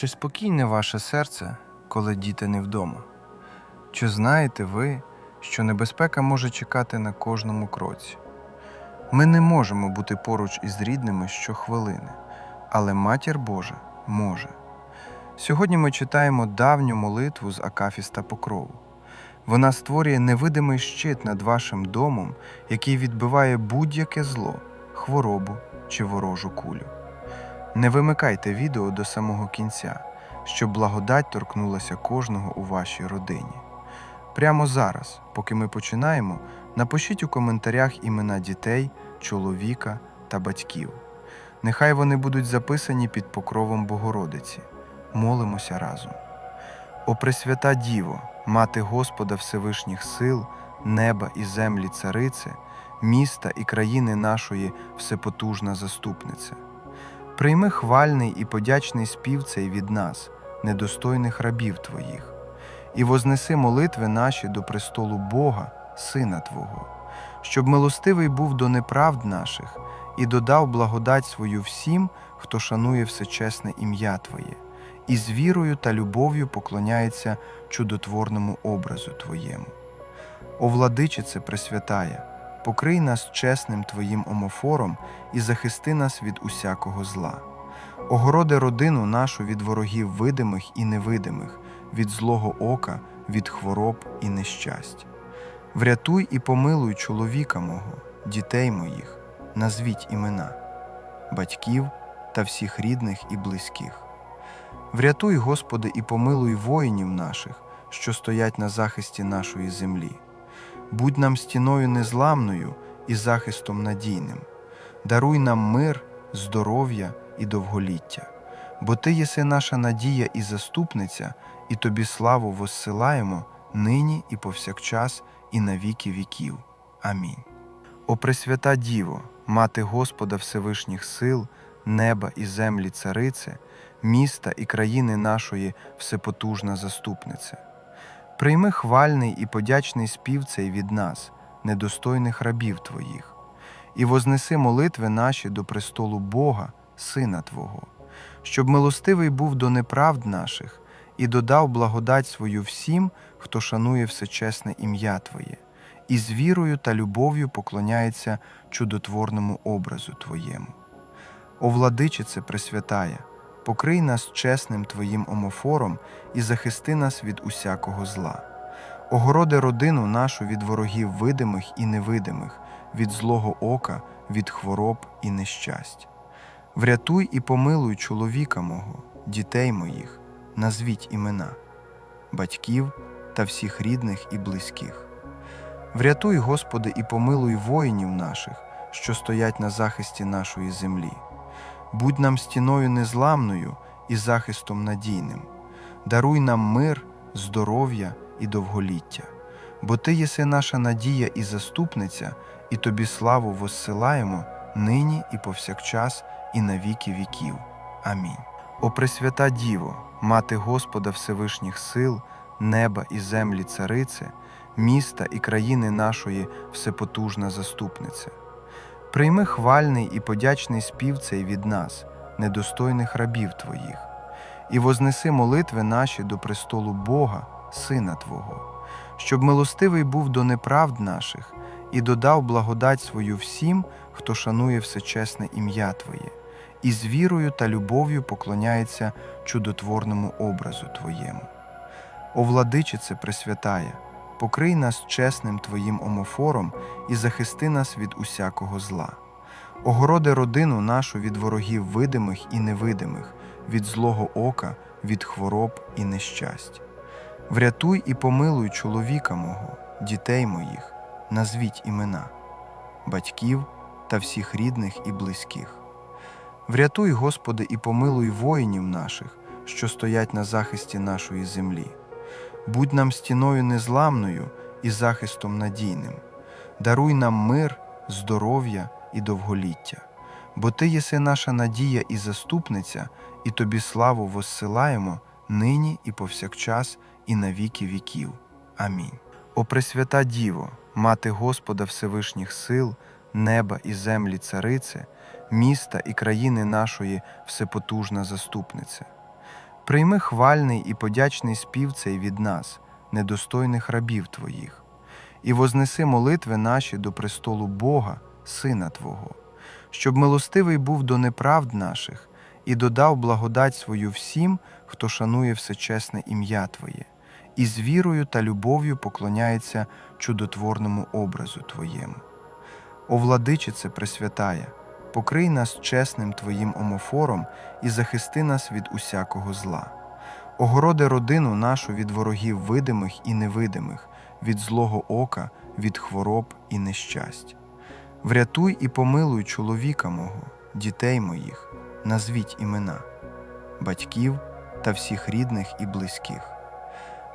Чи спокійне ваше серце, коли діти не вдома? Чи знаєте ви, що небезпека може чекати на кожному кроці? Ми не можемо бути поруч із рідними щохвилини, але Матір Божа може. Сьогодні ми читаємо давню молитву з Акафіста Покрову. Вона створює невидимий щит над вашим домом, який відбиває будь-яке зло, хворобу чи ворожу кулю. Не вимикайте відео до самого кінця, щоб благодать торкнулася кожного у вашій родині. Прямо зараз, поки ми починаємо, напишіть у коментарях імена дітей, чоловіка та батьків. Нехай вони будуть записані під покровом Богородиці. Молимося разом. О Пресвята Діво, Мати Господа Всевишніх сил, неба і землі царице, міста і країни нашої всепотужна заступниця. Прийми хвальний і подячний спів цей від нас, недостойних рабів Твоїх, і вознеси молитви наші до престолу Бога, Сина Твого, щоб милостивий був до неправд наших і додав благодать свою всім, хто шанує всечесне ім'я Твоє, і з вірою та любов'ю поклоняється чудотворному образу Твоєму. О владичице Пресвятая, покрий нас чесним Твоїм омофором і захисти нас від усякого зла. Огороди родину нашу від ворогів видимих і невидимих, від злого ока, від хвороб і нещастя. Врятуй і помилуй чоловіка мого, дітей моїх, назвіть імена, батьків та всіх рідних і близьких. Врятуй, Господи, і помилуй воїнів наших, що стоять на захисті нашої землі. Будь нам стіною незламною і захистом надійним. Даруй нам мир, здоров'я і довголіття, бо Ти єси наша надія і заступниця, і Тобі славу воссилаємо нині і повсякчас, і на віки віків. Амінь. О Пресвята Діво, Мати Господа Всевишніх сил, неба і землі царице, міста і країни нашої всепотужна заступниця. Прийми хвальний і подячний спів цей від нас, недостойних рабів Твоїх, і вознеси молитви наші до престолу Бога, Сина Твого, щоб милостивий був до неправд наших і додав благодать свою всім, хто шанує всечесне ім'я Твоє, і з вірою та любов'ю поклоняється чудотворному образу Твоєму. О владичице Пресвятая, покрий нас чесним Твоїм омофором і захисти нас від усякого зла. Огороди родину нашу від ворогів видимих і невидимих, від злого ока, від хвороб і нещастя. Врятуй і помилуй чоловіка мого, дітей моїх, назвіть імена, батьків та всіх рідних і близьких. Врятуй, Господи, і помилуй воїнів наших, що стоять на захисті нашої землі. Будь нам стіною незламною і захистом надійним. Даруй нам мир, здоров'я і довголіття, бо Ти єси наша надія і заступниця, і Тобі славу воссилаємо нині і повсякчас, і на віки віків. Амінь. О Пресвята Діво, Мати Господа Всевишніх сил, неба і землі царице, міста і країни нашої всепотужна заступниця. Прийми хвальний і подячний спів цей від нас, недостойних рабів Твоїх, і вознеси молитви наші до престолу Бога, Сина Твого, щоб милостивий був до неправд наших і додав благодать свою всім, хто шанує всечесне ім'я Твоє, і з вірою та любов'ю поклоняється чудотворному образу Твоєму. О владичице Пресвятая, покрий нас чесним Твоїм омофором і захисти нас від усякого зла. Огороди родину нашу від ворогів видимих і невидимих, від злого ока, від хвороб і нещастя. Врятуй і помилуй чоловіка мого, дітей моїх, назвіть імена, батьків та всіх рідних і близьких. Врятуй, Господи, і помилуй воїнів наших, що стоять на захисті нашої землі. Будь нам стіною незламною і захистом надійним. Даруй нам мир, здоров'я і довголіття, бо Ти єси наша надія і заступниця, і Тобі славу воссилаємо нині і повсякчас, і на віки віків. Амінь. О Пресвята Діво, Мати Господа Всевишніх сил, неба і землі царице, міста і країни нашої всепотужна заступниця. Прийми хвальний і подячний спів цей від нас, недостойних рабів Твоїх, і вознеси молитви наші до престолу Бога, Сина Твого, щоб милостивий був до неправд наших і додав благодать свою всім, хто шанує всечесне ім'я Твоє, і з вірою та любов'ю поклоняється чудотворному образу Твоєму. О владичице Пресвятая, покрий нас чесним Твоїм омофором і захисти нас від усякого зла. Огороди родину нашу від ворогів видимих і невидимих, від злого ока, від хвороб і нещасть. Врятуй і помилуй чоловіка мого, дітей моїх, назвіть імена, батьків та всіх рідних і близьких.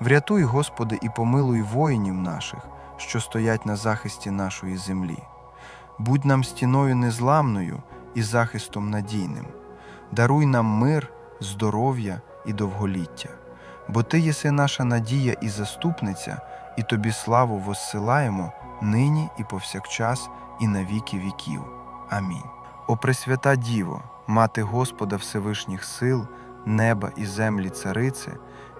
Врятуй, Господи, і помилуй воїнів наших, що стоять на захисті нашої землі. Будь нам стіною незламною і захистом надійним. Даруй нам мир, здоров'я і довголіття, бо Ти єси наша надія і заступниця, і Тобі славу воссилаємо нині і повсякчас, і на віки віків. Амінь. О Пресвята Діво, Мати Господа Всевишніх сил, неба і землі царице,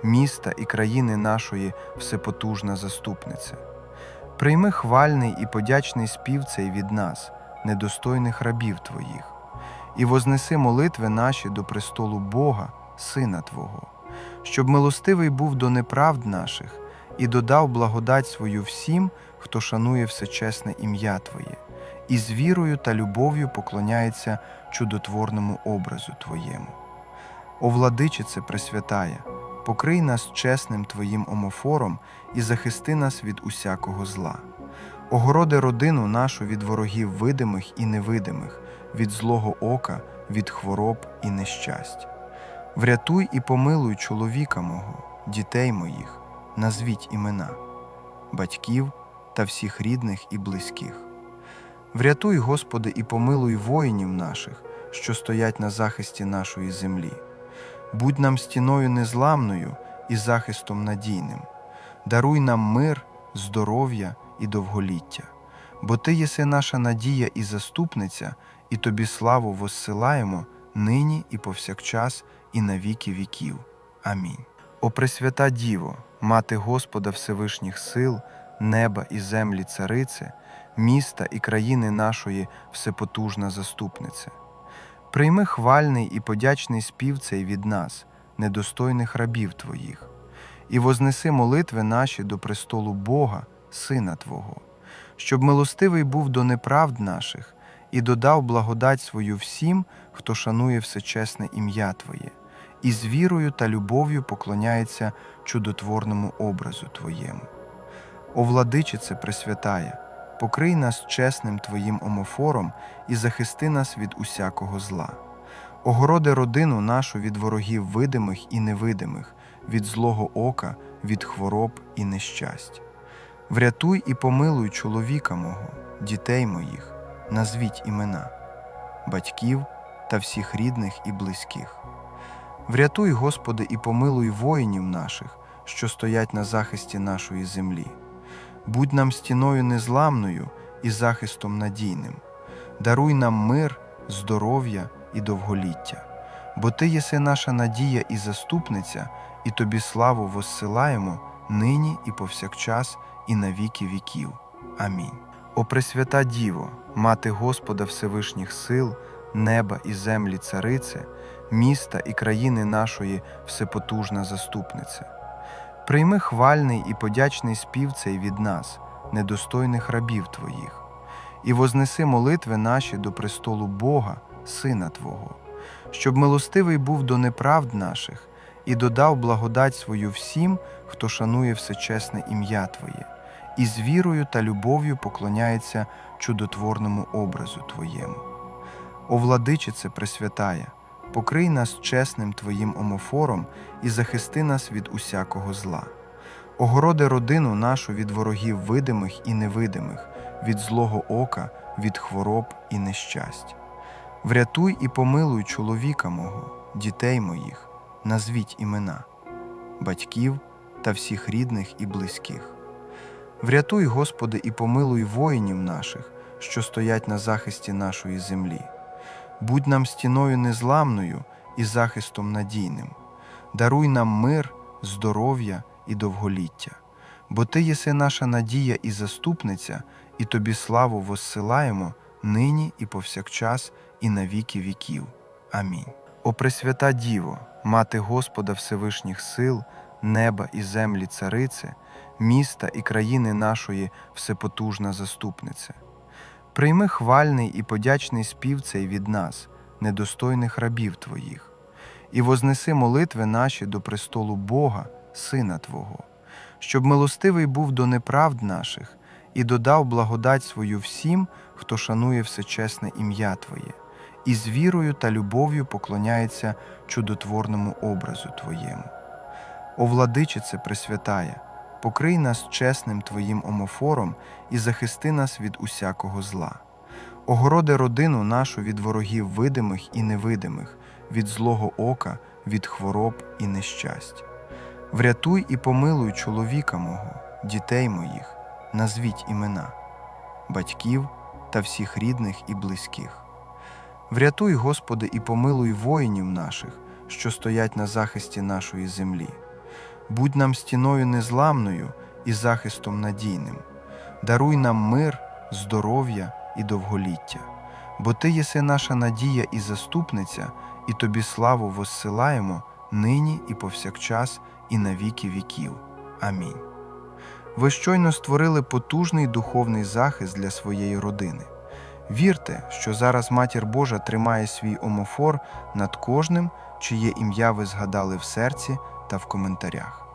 міста і країни нашої всепотужна заступниця. Прийми хвальний і подячний спів цей від нас, недостойних рабів Твоїх, і вознеси молитви наші до престолу Бога, Сина Твого, щоб милостивий був до неправд наших і додав благодать свою всім, хто шанує всечесне ім'я Твоє, і з вірою та любов'ю поклоняється чудотворному образу Твоєму. О владичице Пресвятая, покрий нас чесним Твоїм омофором і захисти нас від усякого зла. Огороди родину нашу від ворогів видимих і невидимих, від злого ока, від хвороб і нещасть. Врятуй і помилуй чоловіка мого, дітей моїх, назвіть імена, батьків та всіх рідних і близьких. Врятуй, Господи, і помилуй воїнів наших, що стоять на захисті нашої землі. Будь нам стіною незламною і захистом надійним. Даруй нам мир, здоров'я і довголіття, бо Ти єси наша надія і заступниця, і Тобі славу воссилаємо нині і повсякчас, і на віки віків. Амінь. О Пресвята Діво, Мати Господа Всевишніх сил, неба і землі царице, міста і країни нашої всепотужна заступниця. Прийми хвальний і подячний спів цей від нас, недостойних рабів Твоїх, і вознеси молитви наші до престолу Бога, Сина Твого, щоб милостивий був до неправд наших і додав благодать свою всім, хто шанує всечесне ім'я Твоє, і з вірою та любов'ю поклоняється чудотворному образу Твоєму. О владичице Пресвятая, покрий нас чесним Твоїм омофором і захисти нас від усякого зла. Огороди родину нашу від ворогів видимих і невидимих, від злого ока, від хвороб і нещасть. Врятуй і помилуй чоловіка мого, дітей моїх, назвіть імена, батьків та всіх рідних і близьких. Врятуй, Господи, і помилуй воїнів наших, що стоять на захисті нашої землі. Будь нам стіною незламною і захистом надійним. Даруй нам мир, здоров'я і довголіття, бо Ти єси наша надія і заступниця, і Тобі славу воссилаємо нині і повсякчас, і на віки віків. Амінь. О Пресвята Діво, Мати Господа Всевишніх сил, неба і землі царице, міста і країни нашої всепотужна заступниця. Прийми хвальний і подячний спів цей від нас, недостойних рабів Твоїх, і вознеси молитви наші до престолу Бога, Сина Твого, щоб милостивий був до неправд наших і додав благодать свою всім, хто шанує всечесне ім'я Твоє, і з вірою та любов'ю поклоняється чудотворному образу Твоєму. О владичице Пресвятая, покрий нас чесним Твоїм омофором і захисти нас від усякого зла. Огороди родину нашу від ворогів видимих і невидимих, від злого ока, від хвороб і нещасть. Врятуй і помилуй чоловіка мого, дітей моїх, назвіть імена, батьків та всіх рідних і близьких. Врятуй, Господи, і помилуй воїнів наших, що стоять на захисті нашої землі. Будь нам стіною незламною і захистом надійним. даруй нам мир, здоров'я і довголіття. Бо Ти єси наша надія і заступниця, і Тобі славу воссилаємо нині і повсякчас, і на віки віків. Амінь. О Пресвята Діво, Мати Господа Всевишніх сил, неба і землі царице, міста і країни нашої всепотужна заступнице. Прийми хвальний і подячний спів цей від нас, недостойних рабів Твоїх, і вознеси молитви наші до престолу Бога, Сина Твого, щоб милостивий був до неправд наших і додав благодать свою всім, хто шанує всечесне ім'я Твоє, і з вірою та любов'ю поклоняється чудотворному образу Твоєму. О владичице Пресвятая, покрий нас чесним Твоїм омофором і захисти нас від усякого зла. Огороди родину нашу від ворогів видимих і невидимих, від злого ока, від хвороб і нещасть. Врятуй і помилуй чоловіка мого, дітей моїх, назвіть імена, батьків та всіх рідних і близьких. Врятуй, Господи, і помилуй воїнів наших, що стоять на захисті нашої землі. Будь нам стіною незламною і захистом надійним. Даруй нам мир, здоров'я і довголіття. Бо Ти єси наша надія і заступниця, і Тобі славу воссилаємо нині і повсякчас, і на віки віків. Амінь. Ви щойно створили потужний духовний захист для своєї родини. Вірте, що зараз Матір Божа тримає свій омофор над кожним, чиє ім'я ви згадали в серці та в коментарях.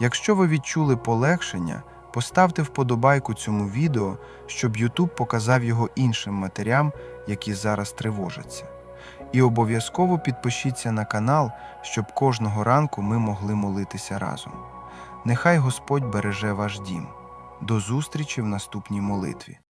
Якщо ви відчули полегшення, поставте вподобайку цьому відео, щоб YouTube показав його іншим матерям, які зараз тривожаться. І обов'язково підпишіться на канал, щоб кожного ранку ми могли молитися разом. Нехай Господь береже ваш дім. До зустрічі в наступній молитві.